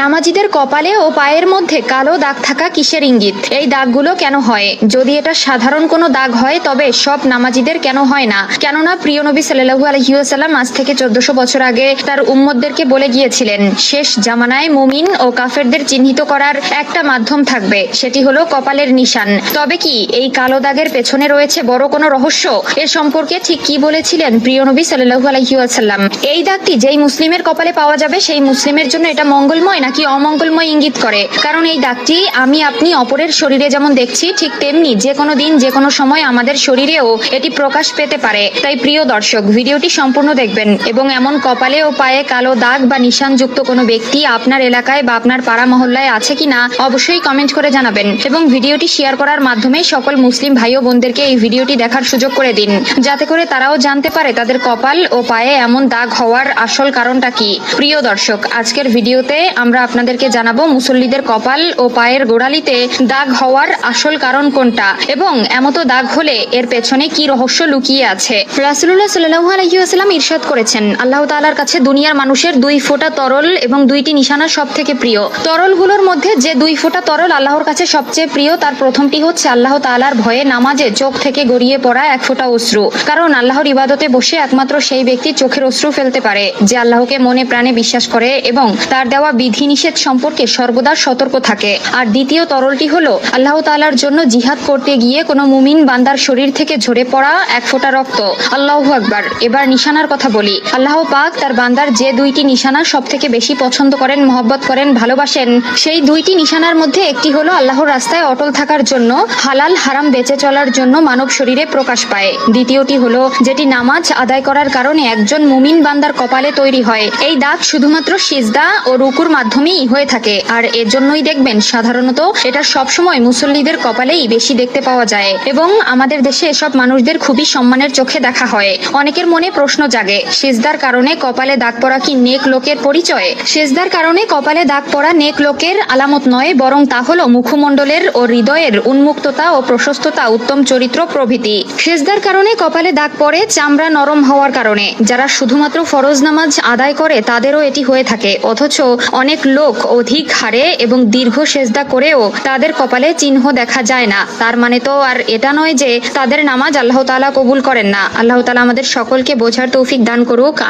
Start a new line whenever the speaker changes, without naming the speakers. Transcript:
নামাজিদের কপালে ও পায়ের মধ্যে কালো দাগ থাকা কিসের ইঙ্গিত? এই দাগগুলো কেন হয়? যদি এটা সাধারণ কোনো দাগ হয়, তবে সব নামাজিদের কেন হয় না? কেননা প্রিয় নবী সাল্লাহু আলহিউসাল্লাম আজ থেকে চোদ্দশো বছর আগে তার উম্মদদেরকে বলে গিয়েছিলেন, শেষ জামানায় মুমিন ও কাফেরদের চিহ্নিত করার একটা মাধ্যম থাকবে, সেটি হলো কপালের নিশান। তবে কি এই কালো দাগের পেছনে রয়েছে বড় কোনো রহস্য? এ সম্পর্কে ঠিক কি বলেছিলেন প্রিয় নবী সাল্লাহু আলহিউসাল্লাম এই দাগটি যেই মুসলিমের কপালে পাওয়া যাবে, সেই মুসলিমের জন্য এটা মঙ্গলময় নাকি অমঙ্গলময় ইঙ্গিত করে। কারণ এই দাগটি আমি, আপনি, অপরের শরীরে যেমন দেখছি, ঠিক তেমনি যে কোনো দিন যে কোনো সময় আমাদের শরীরেও এটি প্রকাশ পেতে পারে। তাই প্রিয় দর্শক, ভিডিওটি সম্পূর্ণ দেখবেন এবং এমন কপালে ও পায়ে কালো দাগ বা নিশানযুক্ত কোনো ব্যক্তি আপনার এলাকায় বা আপনার পাড়া মহল্লায় আছে কিনা, অবশ্যই কমেন্ট করে জানাবেন এবং ভিডিওটি শেয়ার করার মাধ্যমে সকল মুসলিম ভাই ও বোনদেরকে এই ভিডিওটি দেখার সুযোগ করে দিন। যাতে করে তারাও জানতে পারে তাদের কপাল ও পায়ে এমন দাগ হওয়ার আসল কারণটা কি। প্রিয় দর্শক, আজকের ভিডিওতে আমরা আপনাদেরকে জানাব মুসল্লিদের কপাল ও পায়ের গোড়ালিতে দাগ হওয়ার আসল কারণ কোনটা এবং এমতো দাগ হলে এর পেছনে কি রহস্য লুকিয়ে আছে। রাসুল্লাহ সাল্লাহ আলহিউসালাম ইরশাদ করেছেন, আল্লাহ তালার কাছে দুনিয়ার মানুষের দুই ফোঁটা তরল এবং দুইটি নিশানা সব থেকে প্রিয়। তরলগুলোর মধ্যে যে দুই ফোঁটা তরল আল্লাহর কাছে সবচেয়ে প্রিয়, তার প্রথমটি হচ্ছে আল্লাহ তালার ভয়ে নামাজে চোখ থেকে গড়িয়ে পড়া এক ফোঁটা অশ্রু। কারণ আল্লাহর ইবাদতে বসে একমাত্র সেই ব্যক্তি চোখের অশ্রু ফেলতে পারে, যে আল্লাহকে মনে প্রাণে বিশ্বাস করে এবং তার দেওয়া বিধিনিষেধ সম্পর্কে সর্বদা সতর্ক থাকে। আর দ্বিতীয় তরলটি হলো, আল্লাহ তাআলার জন্য জিহাদ করতে গিয়ে কোনো মুমিন বান্দার শরীর থেকে ঝরে পড়া এক ফোঁটা রক্ত। আল্লাহু আকবার। এবার নিশানার কথা বলি। আল্লাহ পাক তার বান্দার যে দুইটি নিশানা সব থেকে বেশি পছন্দ করেন, মহব্বত করেন, ভালোবাসেন, সেই দুইটি নিশানার মধ্যে একটি হলো আল্লাহর রাস্তায় অটল থাকার জন্য, হালাল হারাম বেঁচে চলার জন্য মানব শরীরে প্রকাশ পায়। দ্বিতীয়টি হলো, যেটি নামাজ আদায় করার কারণে একজন মুমিন বান্দার কপালে তৈরি হয়। এই দাগ শুধুমাত্র সিজদা ও রুকুর মাধ্যমেই হয়ে থাকে। আর এর জন্যই দেখবেন সাধারণত এটা সবসময় মুসল্লিদের কপালেই বেশি দেখতে পাওয়া যায় এবং আমাদের দেশে এসব মানুষদের খুবই সম্মানের চোখে দেখা হয়। অনেকের মনে প্রশ্ন জাগে, সেজদার কারণে কপালে দাগ পড়া কি নেক লোকের পরিচয়? সেজদার কারণে কপালে দাগ পড়া নেক লোকের আলামত নয়, বরং তা হল মুখমণ্ডলের ও হৃদয়ের উন্মুক্ততা ও প্রশস্ততা উত্তম চরিত্র প্রভৃতি। সেজদার কারণে কপালে দাগ পড়ে চামড়া নরম হওয়ার কারণে। যারা শুধুমাত্র ফরজ নামাজ আদায় করে, তাদেরও এটি হয়ে থাকে। অথচ অনেক লোক অধিক হারে এবং দীর্ঘ সেজদা করেও তাদের কপালে চিহ্ন দেখা যায় না। তার মানে তো আর এটা নয় যে তাদের নামাজ আল্লাহ তালা কবুল করেন না। আল্লাহ তালা আমাদের সকলকে বোঝার তৌফিক দান করুক।